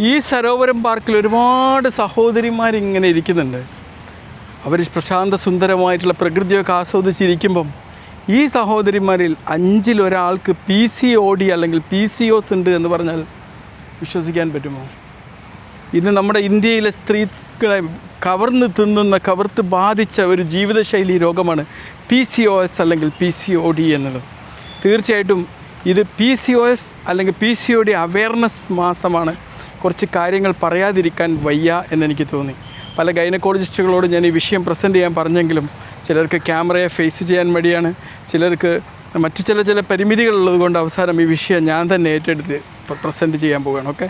ഈ സരോവരം പാർക്കിൽ ഒരുപാട് സഹോദരിമാർ ഇങ്ങനെ ഇരിക്കുന്നുണ്ട്. അവർ പ്രശാന്ത സുന്ദരമായിട്ടുള്ള പ്രകൃതിയൊക്കെ ആസ്വദിച്ചിരിക്കുമ്പം ഈ സഹോദരിമാരിൽ അഞ്ചിലൊരാൾക്ക് പി സി ഒ ഡി അല്ലെങ്കിൽ പി സി ഒസ് ഉണ്ട് എന്ന് പറഞ്ഞാൽ വിശ്വസിക്കാൻ പറ്റുമോ? ഇന്ന് നമ്മുടെ ഇന്ത്യയിലെ സ്ത്രീകളെ കവർന്ന് തിന്നുന്ന കവർത്ത് ബാധിച്ച ഒരു ജീവിതശൈലി രോഗമാണ് പി സി ഒ എസ് അല്ലെങ്കിൽ പി സി ഒ ഡി എന്നുള്ളത് തീർച്ചയായിട്ടും ഇത് പി സി ഒ എസ് അല്ലെങ്കിൽ P C O D awareness മാസമാണ്. കുറച്ച് കാര്യങ്ങൾ പറയാതിരിക്കാൻ വയ്യ എന്നെനിക്ക് തോന്നി. പല ഗൈനക്കോളജിസ്റ്റുകളോട് ഞാൻ ഈ വിഷയം പ്രസന്റ് ചെയ്യാൻ പറഞ്ഞെങ്കിലും ചിലർക്ക് ക്യാമറയെ ഫേസ് ചെയ്യാൻ മടിയാണ്. ചിലർക്ക് മറ്റു ചില ചില പരിമിതികളുള്ളത് കൊണ്ട് അവസാനം ഈ വിഷയം ഞാൻ തന്നെ ഏറ്റെടുത്ത് പ്രസന്റ് ചെയ്യാൻ പോവുകയാണ്. Okay?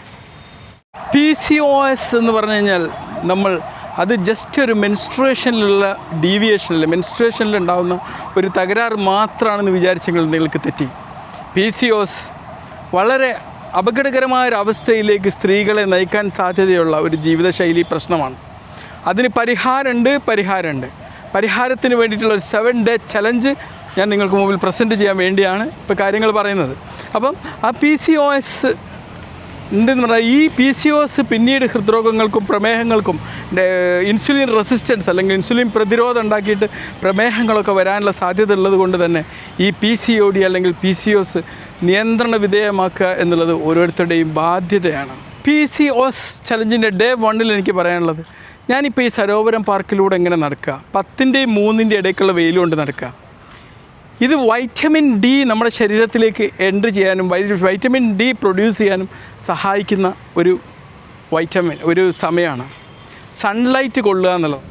P C O S എന്ന് പറഞ്ഞു കഴിഞ്ഞാൽ നമ്മൾ അത് ജസ്റ്റ് ഒരു മെൻസ്ട്രേഷനിലുള്ള ഡീവിയേഷനിൽ മെൻസ്ട്രേഷനിൽ ഉണ്ടാകുന്ന ഒരു തകരാറ് മാത്രമാണെന്ന് വിചാരിച്ചെങ്കിൽ നിങ്ങൾക്ക് തെറ്റി. പി സി ഒസ് വളരെ അപകടകരമായ ഒരു അവസ്ഥയിലേക്ക് സ്ത്രീകളെ നയിക്കാൻ സാധ്യതയുള്ള ഒരു ജീവിതശൈലി പ്രശ്നമാണ്. അതിന് പരിഹാരമുണ്ട് പരിഹാരമുണ്ട്. പരിഹാരത്തിന് വേണ്ടിയിട്ടുള്ള ഒരു സെവൻ ഡേ ചലഞ്ച് ഞാൻ നിങ്ങൾക്ക് മുമ്പിൽ പ്രസന്റ് ചെയ്യാൻ വേണ്ടിയാണ് ഇപ്പോൾ കാര്യങ്ങൾ പറയുന്നത്. അപ്പം ആ പി സി ഒ എസ് ഉണ്ടെന്ന് പറഞ്ഞാൽ ഈ പി സി ഒ എസ് പിന്നീട് ഹൃദ്രോഗങ്ങൾക്കും പ്രമേഹങ്ങൾക്കും ഇൻസുലിൻ റെസിസ്റ്റൻസ് അല്ലെങ്കിൽ ഇൻസുലിൻ പ്രതിരോധം ഉണ്ടാക്കിയിട്ട് പ്രമേഹങ്ങളൊക്കെ വരാനുള്ള സാധ്യത ഉള്ളത് കൊണ്ട് തന്നെ ഈ പി സി ഒ ഡി അല്ലെങ്കിൽ പി സി ഒസ് നിയന്ത്രണ വിധേയമാക്കുക എന്നുള്ളത് ഓരോരുത്തരുടെയും ബാധ്യതയാണ്. പി സി ഒസ് ചലഞ്ചിന്റെ ഡേ വണ്ണിൽ എനിക്ക് പറയാനുള്ളത് ഞാനിപ്പോൾ ഈ സരോവരം പാർക്കിലൂടെ എങ്ങനെ നടക്കുക? പത്തിന്റെയും മൂന്നിന്റെ ഇടയ്ക്കുള്ള വെയിൽ കൊണ്ട് നടക്കുക. ഇത് വൈറ്റമിൻ ഡി നമ്മുടെ ശരീരത്തിലേക്ക് എൻട്രി ചെയ്യാനും വൈറ്റമിൻ ഡി പ്രൊഡ്യൂസ് ചെയ്യാനും സഹായിക്കുന്ന ഒരു വൈറ്റമിൻ ഒരു സമയമാണ്. സൺലൈറ്റ് കൊള്ളുക എന്നുള്ളത്.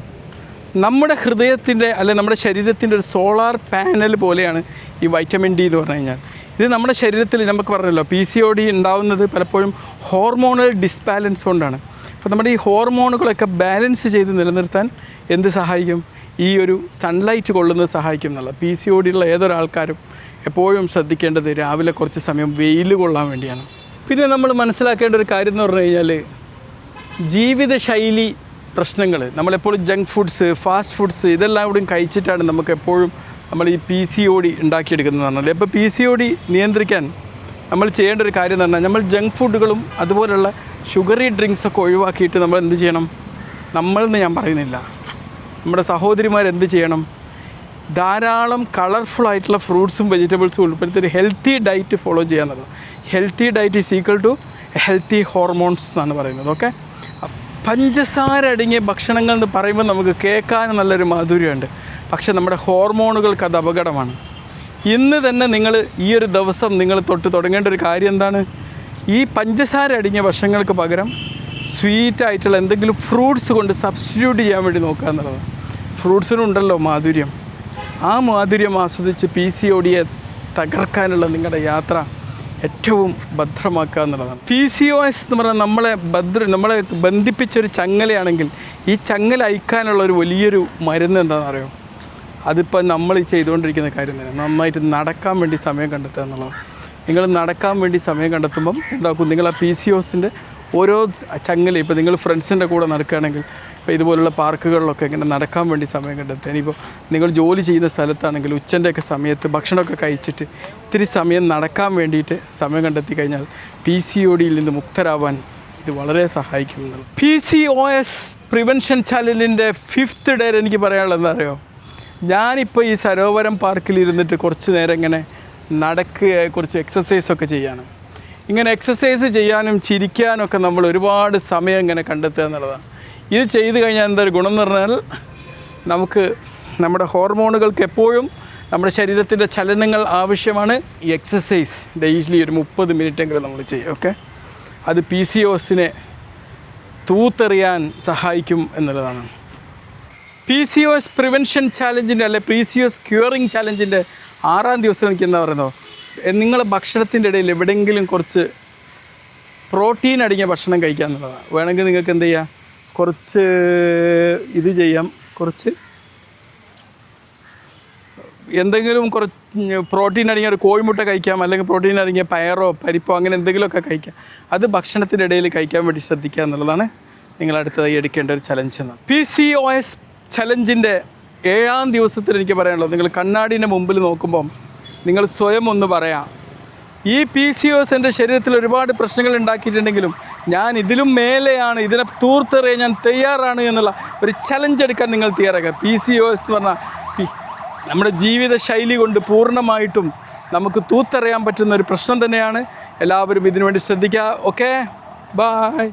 നമ്മുടെ ഹൃദയത്തിന്റെ അല്ലെങ്കിൽ നമ്മുടെ ശരീരത്തിന്റെ ഒരു സോളാർ പാനൽ പോലെയാണ് ഈ വൈറ്റമിൻ ഡി എന്ന് പറഞ്ഞു കഴിഞ്ഞാൽ. ഇത് നമ്മുടെ ശരീരത്തിൽ നമുക്ക് പറഞ്ഞല്ലോ പി സി ഒ ഡി ഉണ്ടാവുന്നത് പലപ്പോഴും ഹോർമോണൽ ഡിസ്ബാലൻസ് കൊണ്ടാണ്. അപ്പോൾ നമ്മുടെ ഈ ഹോർമോണുകളൊക്കെ ബാലൻസ് ചെയ്ത് നിലനിർത്താൻ എന്ത് സഹായിക്കും? ഈ ഒരു സൺലൈറ്റ് കൊള്ളുന്നത് സഹായിക്കും എന്നുള്ള പി സി ഒ ഡി ഉള്ള ഏതൊരാൾക്കാരും എപ്പോഴും ശ്രദ്ധിക്കേണ്ടത് രാവിലെ കുറച്ച് സമയം വെയിൽ കൊള്ളാൻ വേണ്ടിയാണ്. പിന്നെ നമ്മൾ മനസ്സിലാക്കേണ്ട ഒരു കാര്യം എന്ന് പറഞ്ഞു കഴിഞ്ഞാൽ ജീവിതശൈലി പ്രശ്നങ്ങൾ. നമ്മളെപ്പോഴും ജങ്ക് ഫുഡ്സ് ഫാസ്റ്റ് ഫുഡ്സ് ഇതെല്ലാം കൂടി കഴിച്ചിട്ടാണ് നമുക്ക് എപ്പോഴും നമ്മൾ ഈ പി സി ഒ ഡി ഉണ്ടാക്കിയെടുക്കുന്നത് പറഞ്ഞാൽ അപ്പോൾ പി സി ഒ ഡി നിയന്ത്രിക്കാൻ നമ്മൾ ചെയ്യേണ്ട ഒരു കാര്യം എന്ന് പറഞ്ഞാൽ നമ്മൾ ജങ്ക് ഫുഡുകളും അതുപോലുള്ള ഷുഗറി ഡ്രിങ്ക്സൊക്കെ ഒഴിവാക്കിയിട്ട് നമ്മൾ എന്ത് ചെയ്യണം? നമ്മളെന്ന് ഞാൻ പറയുന്നില്ല. നമ്മുടെ സഹോദരിമാർ എന്ത് ചെയ്യണം? ധാരാളം കളർഫുൾ ആയിട്ടുള്ള ഫ്രൂട്ട്സും വെജിറ്റബിൾസും ഉൾപ്പെടുത്തി ഒരു ഹെൽത്തി ഡയറ്റ് ഫോളോ ചെയ്യുക എന്നുള്ളത്. Healthy diet is equal to healthy hormones എന്നാണ് പറയുന്നത്. ഓക്കെ പഞ്ചസാര അടങ്ങിയ ഭക്ഷണങ്ങൾ എന്ന് പറയുമ്പോൾ നമുക്ക് കേൾക്കാൻ നല്ലൊരു മാധുര്യമുണ്ട്. പക്ഷെ നമ്മുടെ ഹോർമോണുകൾക്ക് അത് അപകടമാണ്. ഇന്ന് തന്നെ നിങ്ങൾ ഈ ഒരു ദിവസം നിങ്ങൾ തൊട്ട് തുടങ്ങേണ്ട ഒരു കാര്യം എന്താണ്? ഈ പഞ്ചസാര അടിഞ്ഞ ഭക്ഷണങ്ങൾക്ക് പകരം സ്വീറ്റായിട്ടുള്ള എന്തെങ്കിലും ഫ്രൂട്ട്സ് കൊണ്ട് സബ്സ്റ്റിറ്റ്യൂട്ട് ചെയ്യാൻ വേണ്ടി നോക്കുക എന്നുള്ളത് ഫ്രൂട്ട്സിനുണ്ടല്ലോ മാധുര്യം. ആ മാധുര്യം ആസ്വദിച്ച് പി സി ഒ ഡിയെ തകർക്കാനുള്ള നിങ്ങളുടെ യാത്ര ഏറ്റവും ഭദ്രമാക്കുക എന്നുള്ളതാണ്. പി സി ഒ എസ് എന്ന് പറഞ്ഞാൽ നമ്മളെ ഭദ്ര നമ്മളെ ബന്ധിപ്പിച്ചൊരു ചങ്ങലയാണെങ്കിൽ ഈ ചങ്ങല അയക്കാനുള്ള ഒരു വലിയൊരു മരുന്ന് എന്താണെന്ന് അറിയോ അതിപ്പോൾ നമ്മൾ ചെയ്തുകൊണ്ടിരിക്കുന്ന കാര്യം തന്നെ. നന്നായിട്ട് നടക്കാൻ വേണ്ടി സമയം കണ്ടെത്തുക എന്നുള്ളത് നിങ്ങൾ നടക്കാൻ വേണ്ടി സമയം കണ്ടെത്തുമ്പം എന്താക്കും? നിങ്ങൾ ആ പി സി ഒസിന്റെ ഓരോ ചങ്ങല ഇപ്പോൾ നിങ്ങൾ ഫ്രണ്ട്സിന്റെ കൂടെ നടക്കുകയാണെങ്കിൽ ഇപ്പോൾ ഇതുപോലുള്ള പാർക്കുകളിലൊക്കെ ഇങ്ങനെ നടക്കാൻ വേണ്ടി സമയം കണ്ടെത്തുക. ഇനിയിപ്പോൾ നിങ്ങൾ ജോലി ചെയ്യുന്ന സ്ഥലത്താണെങ്കിൽ ഉച്ചന്റെയൊക്കെ സമയത്ത് ഭക്ഷണമൊക്കെ കഴിച്ചിട്ട് ഇത്തിരി സമയം നടക്കാൻ വേണ്ടിയിട്ട് സമയം കണ്ടെത്തി കഴിഞ്ഞാൽ പി സി ഒ ഡിയിൽ നിന്ന് മുക്തരാവാൻ ഇത് വളരെ സഹായിക്കുന്നുണ്ട് P C O S prevention ചാനലിന്റെ ഫിഫ്ത്ത് ഡേ എനിക്ക് പറയാനുള്ളത് എന്താ അറിയോ? ഞാനിപ്പോൾ ഈ സരോവരം പാർക്കിൽ ഇരുന്നിട്ട് കുറച്ച് നേരം ഇങ്ങനെ നടക്കുക കുറച്ച് എക്സസൈസൊക്കെ ചെയ്യാണ്. ഇങ്ങനെ എക്സസൈസ് ചെയ്യാനും ചിരിക്കാനൊക്കെ നമ്മൾ ഒരുപാട് സമയം ഇങ്ങനെ കണ്ടെത്തുക എന്നുള്ളതാണ്. ഇത് ചെയ്ത് കഴിഞ്ഞാൽ എന്തൊരു ഗുണം എന്ന് പറഞ്ഞാൽ നമുക്ക് നമ്മുടെ ഹോർമോണുകൾക്ക് എപ്പോഴും നമ്മുടെ ശരീരത്തിന്റെ ചലനങ്ങൾ ആവശ്യമാണ്. ഈ എക്സസൈസ് ഡെയിലി ഒരു മുപ്പത് മിനിറ്റെങ്കിലും നമ്മൾ ചെയ്യും ഓക്കെ അത് പി സി ഒസിനെ തൂത്തെറിയാൻ സഹായിക്കും എന്നുള്ളതാണ്. P C O S prevention ചാലഞ്ചിന്റെ അല്ലെ പി സി എസ് ക്യൂറിങ് ചാലഞ്ചിന്റെ ആറാം ദിവസം എനിക്ക് എന്താ പറയുന്നത് നിങ്ങൾ ഭക്ഷണത്തിന്റെ ഇടയിൽ എവിടെയെങ്കിലും കുറച്ച് പ്രോട്ടീൻ അടങ്ങിയ ഭക്ഷണം കഴിക്കുക എന്നുള്ളതാണ് വേണമെങ്കിൽ നിങ്ങൾക്ക് എന്ത് ചെയ്യാം? കുറച്ച് ഇത് ചെയ്യാം. കുറച്ച് എന്തെങ്കിലും കുറച്ച് പ്രോട്ടീൻ അടങ്ങിയ ഒരു കോഴിമുട്ട കഴിക്കാം. അല്ലെങ്കിൽ പ്രോട്ടീൻ അടങ്ങിയ പയറോ പരിപ്പോ അങ്ങനെ എന്തെങ്കിലുമൊക്കെ കഴിക്കാം. അത് ഭക്ഷണത്തിന്റെ ഇടയിൽ കഴിക്കാൻ വേണ്ടി ശ്രദ്ധിക്കുക എന്നുള്ളതാണ് നിങ്ങൾ അടുത്തതായി എടുക്കേണ്ട ഒരു ചലഞ്ച് എന്ന്. പി സി ഒ എസ് ചലഞ്ചിന്റെ ഏഴാം ദിവസത്തിൽ എനിക്ക് പറയാനുള്ളത് നിങ്ങൾ കണ്ണാടിന്റെ മുമ്പിൽ നോക്കുമ്പം നിങ്ങൾ സ്വയം ഒന്ന് പറയാം. ഈ പി സി ഒസ് എന്റെ ശരീരത്തിൽ ഒരുപാട് പ്രശ്നങ്ങൾ ഉണ്ടാക്കിയിട്ടുണ്ടെങ്കിലും ഞാൻ ഇതിലും മേലെയാണ് ഇതിനെ തൂർത്തെറിയാൻ ഞാൻ തയ്യാറാണ് എന്നുള്ള ഒരു ചലഞ്ച് എടുക്കാൻ നിങ്ങൾ തയ്യാറാക്കുക. പി സി ഒ എസ് എന്ന് പറഞ്ഞാൽ നമ്മുടെ ജീവിത ശൈലി കൊണ്ട് പൂർണമായിട്ടും നമുക്ക് തൂത്തെറിയാൻ പറ്റുന്ന ഒരു പ്രശ്നം തന്നെയാണ്. എല്ലാവരും ഇതിനുവേണ്ടി ശ്രദ്ധിക്കുക. Okay bye